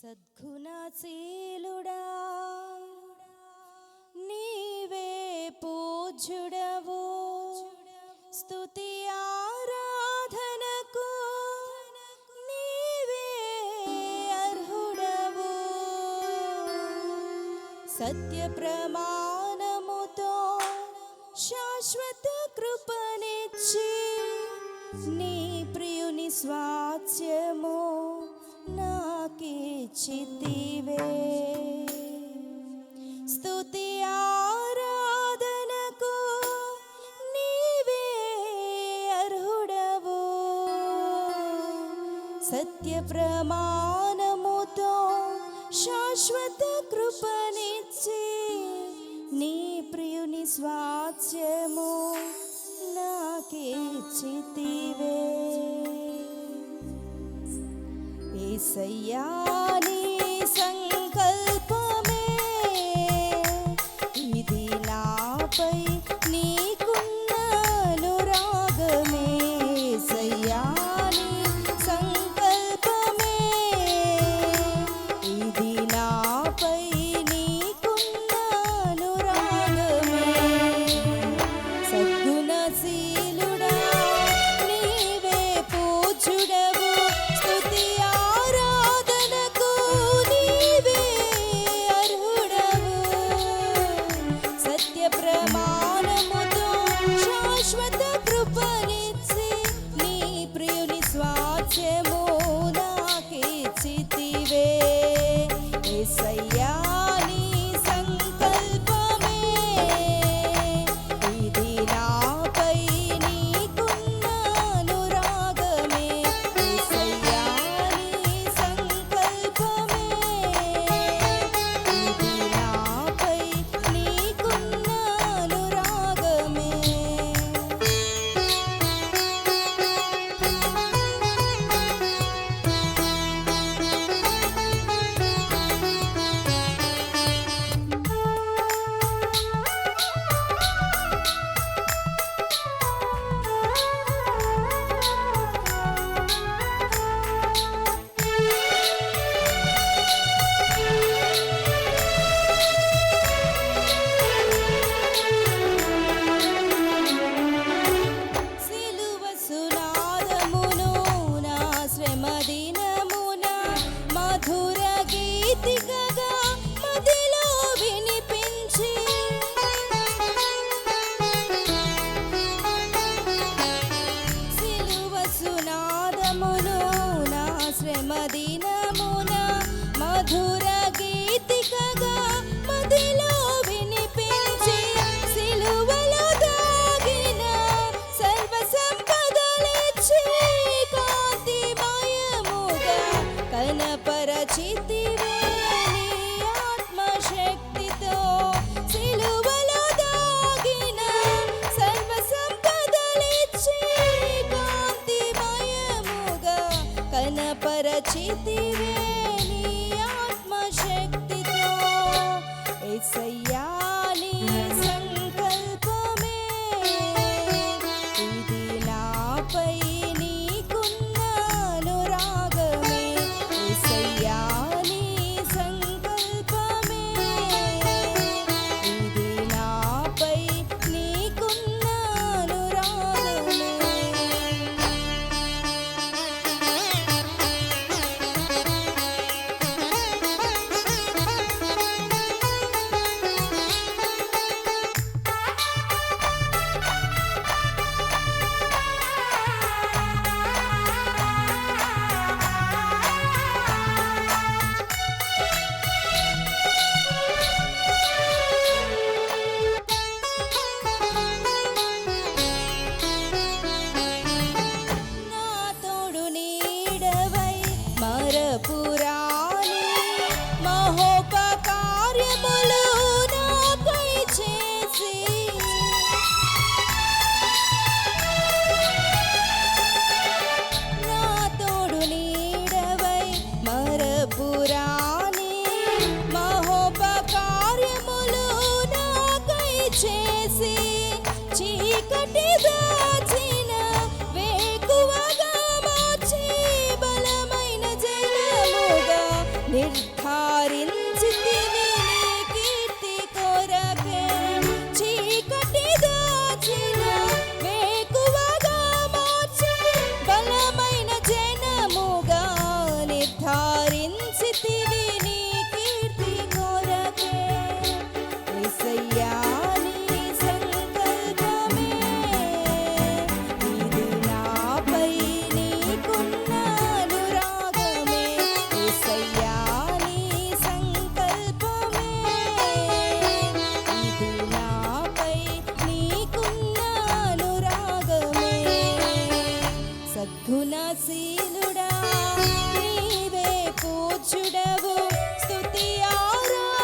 సద్గుణశీలుడా నీవే పూజ్యుడవు. స్తుతి ఆరాధనకు నీవే అర్హుడవు. సత్య ప్రమాణముతో శాశ్వత కృపనిచ్చి నీ ప్రియుని స్వాస్యము నా చితివే స్తుతి ఆరాధనకు నీవే అర్హుడవు. సత్య ప్రమాణముతో శాశ్వత కృప இசையானே దినమును నా శ్రమ దినమున మధుర గీతికగా మదిలో చేతివే నీ ఆత్మశక్తితో ఎసయ్యాలి సంగ చేసి చీకటి దాచి నీవే పూజుడవు స్తుతి ఆరాధన